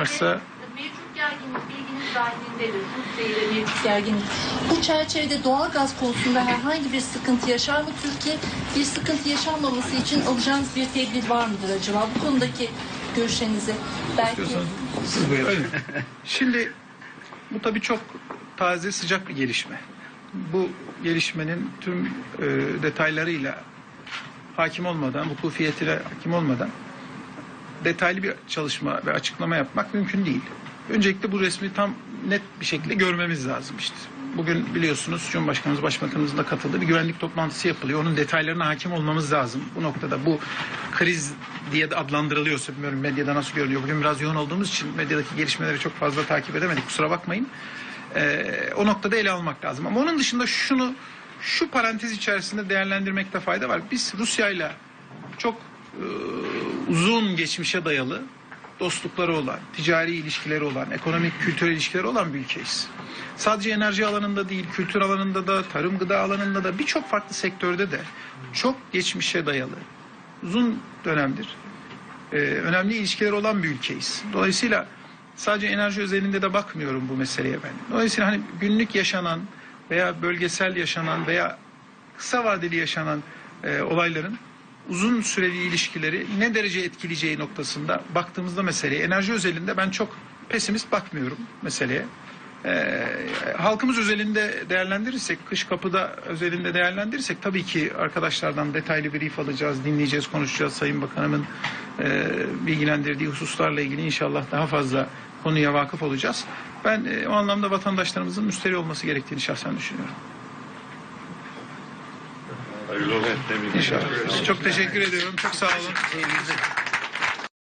varsa Mevcut gerginlik bilginiz dahilindedir. Rusya ile mevcut gerginlik. Bu çerçevede doğal gaz konusunda herhangi bir sıkıntı yaşar mı Türkiye? Bir sıkıntı yaşanmaması için alacağınız bir tedbir var mıdır acaba? Bu konudaki görüşlerinizi belki Siz buyurun. Şimdi bu tabii çok taze sıcak bir gelişme. Bu gelişmenin tüm e, detaylarıyla hakim olmadan, vukufiyetiyle hakim olmadan detaylı bir çalışma ve açıklama yapmak mümkün değil. Öncelikle bu resmi tam net bir şekilde görmemiz lazım işte. Bugün biliyorsunuz Cumhurbaşkanımız, Başbakanımızın da katıldığı bir güvenlik toplantısı yapılıyor. Onun detaylarına hakim olmamız lazım. Bu noktada bu kriz diye de adlandırılıyorsa bilmiyorum medyada nasıl görünüyor. Bugün biraz yoğun olduğumuz için medyadaki gelişmeleri çok fazla takip edemedik. Kusura bakmayın. Ee, o noktada ele almak lazım. Ama onun dışında şunu şu parantez içerisinde değerlendirmekte fayda var. Biz Rusya'yla çok e, uzun geçmişe dayalı dostlukları olan, ticari ilişkileri olan, ekonomik, kültürel ilişkileri olan bir ülkeyiz. Sadece enerji alanında değil, kültür alanında da, tarım gıda alanında da birçok farklı sektörde de çok geçmişe dayalı, uzun dönemdir e, önemli ilişkileri olan bir ülkeyiz. Dolayısıyla sadece enerji özelinde de bakmıyorum bu meseleye ben. Dolayısıyla hani günlük yaşanan veya bölgesel yaşanan veya kısa vadeli yaşanan e, olayların uzun süreli ilişkileri ne derece etkileyeceği noktasında baktığımızda meseleye enerji özelinde ben çok pesimist bakmıyorum meseleye. E, halkımız özelinde değerlendirirsek, kış kapıda özelinde değerlendirirsek tabii ki arkadaşlardan detaylı brief alacağız, dinleyeceğiz, konuşacağız. Sayın Bakanımın e, bilgilendirdiği hususlarla ilgili inşallah daha fazla konuya vakıf olacağız. Ben e, o anlamda vatandaşlarımızın müsteri olması gerektiğini şahsen düşünüyorum. Hayırlı olsun. Çok teşekkür ediyorum. Çok sağ olun.